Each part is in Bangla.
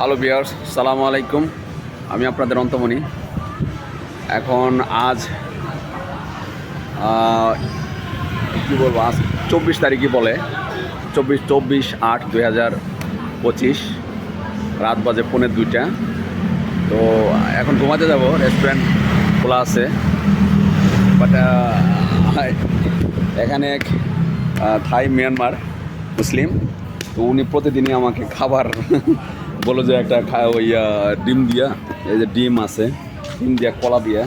হ্যালো বিয়ার্স সালামু আলাইকুম আমি আপনাদের অন্তমণি। এখন আজ কি বলব, আজ চব্বিশ তারিখই বলে। চব্বিশ চব্বিশ আট দুই হাজার পঁচিশ। রাত বাজে পৌনে দুইটা। তো এখন ঘুমাতে যাব রেস্টুরেন্ট খোলা আছে। বাট এখানে এক থাই মিয়ানমার মুসলিম। তো উনি প্রতিদিনই আমাকে খাবার বলো যে একটা ওই ডিম দিয়া, এই যে ডিম আছে, ডিম দিয়া কলা দিয়া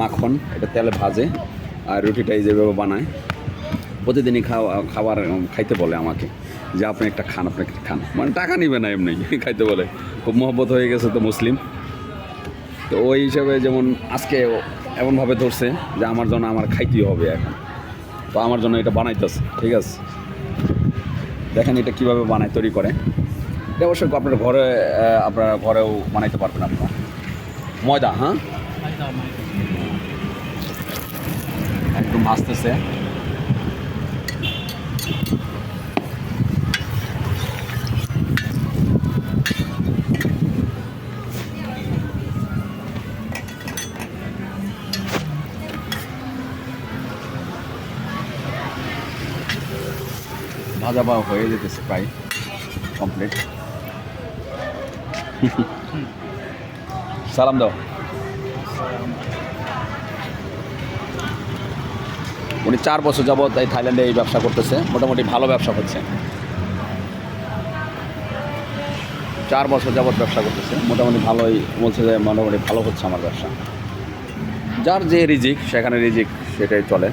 মাখন, এটা তেলে ভাজে আর রুটিটা এই যেভাবে বানায়। প্রতিদিনই খাওয়া, খাবার খাইতে বলে আমাকে যে আপনি একটা খান, আপনি একটা খান। মানে টাকা নিবে না এমনি খাইতে বলে। খুব মহব্বত হয়ে গেছে তো মুসলিম। তো ওই হিসাবে যেমন আজকে এমনভাবে ধরছে যে আমার জন্য আমার খাইতেই হবে এখন। তো আমার জন্য এটা বানাইতেছে, ঠিক আছে? দেখেন এটা কীভাবে বানায়, তৈরি করে। এটা অবশ্যই আপনার ঘরে আপনারা ঘরেও বানাইতে পারবেন আপনারা। ময়দা হ্যাঁ? একদম ভাসতেছে ভাজা বা হয়ে যেতেছে প্রায় কমপ্লিট সালাম দাও। উনি চার বছর যাবৎ এই থাইল্যান্ডে এই ব্যবসা করতেছে, মোটামুটি ভালো ব্যবসা হচ্ছে চার বছর যাবৎ ব্যবসা করতেছে, মোটামুটি ভালোই বলছে যে মোটামুটি ভালো হচ্ছে আমার ব্যবসা। যার যে রিজিক, সেখানে রিজিক সেটাই চলে।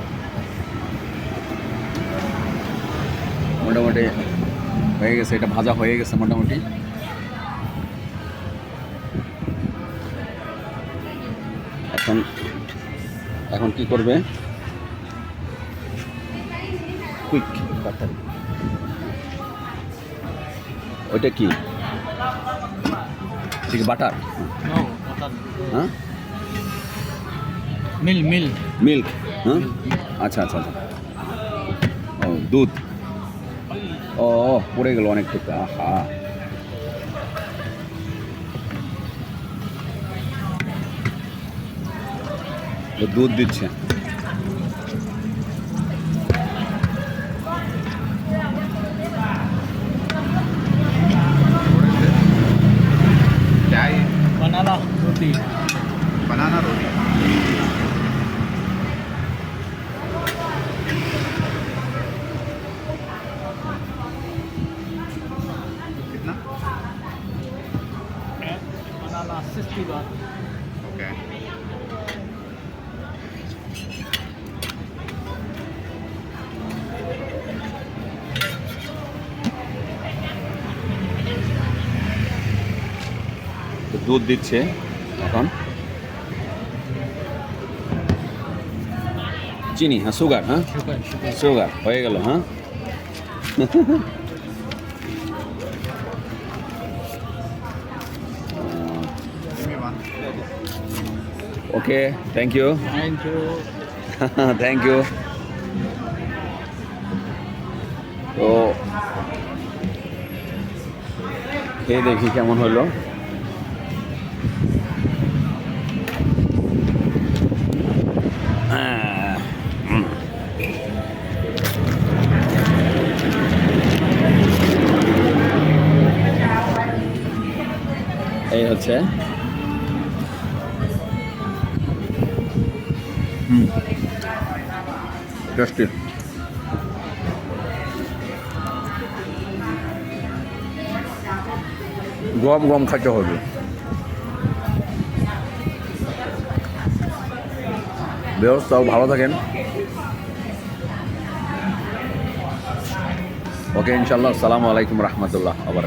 মোটামুটি হয়ে গেছে, এটা ভাজা হয়ে গেছে মোটামুটি। এখন এখন কি করবে? কুইক তাড়াতাড়ি ওইটা কি? ঠিক বাটার. হ্যাঁ? Milk, milk. মিল্ক হ্যাঁ? আচ্ছা আচ্ছা আচ্ছা। ও দুধ। ও পড়ে গেল অনেক টুকরা আহা। দুধ দিচ্ছে क्या है Banana roti. बनाना रोटी कितना Banana 60 baht. দুধ দিচ্ছে এখন চিনি হ্যাঁ সুগার হ্যাঁ. সুগার হয়ে গেল হ্যাঁ. Okay thank you Thank you. Thank you তো খেয়ে দেখি কেমন হলো এই হচ্ছে। গম গম খাইতে হবে। ব্যবস্থাও ভালো থাকেন। ওকে ইনশাল্লাহ আসসালামু আলাইকুম রহমতুল্লাহ আবার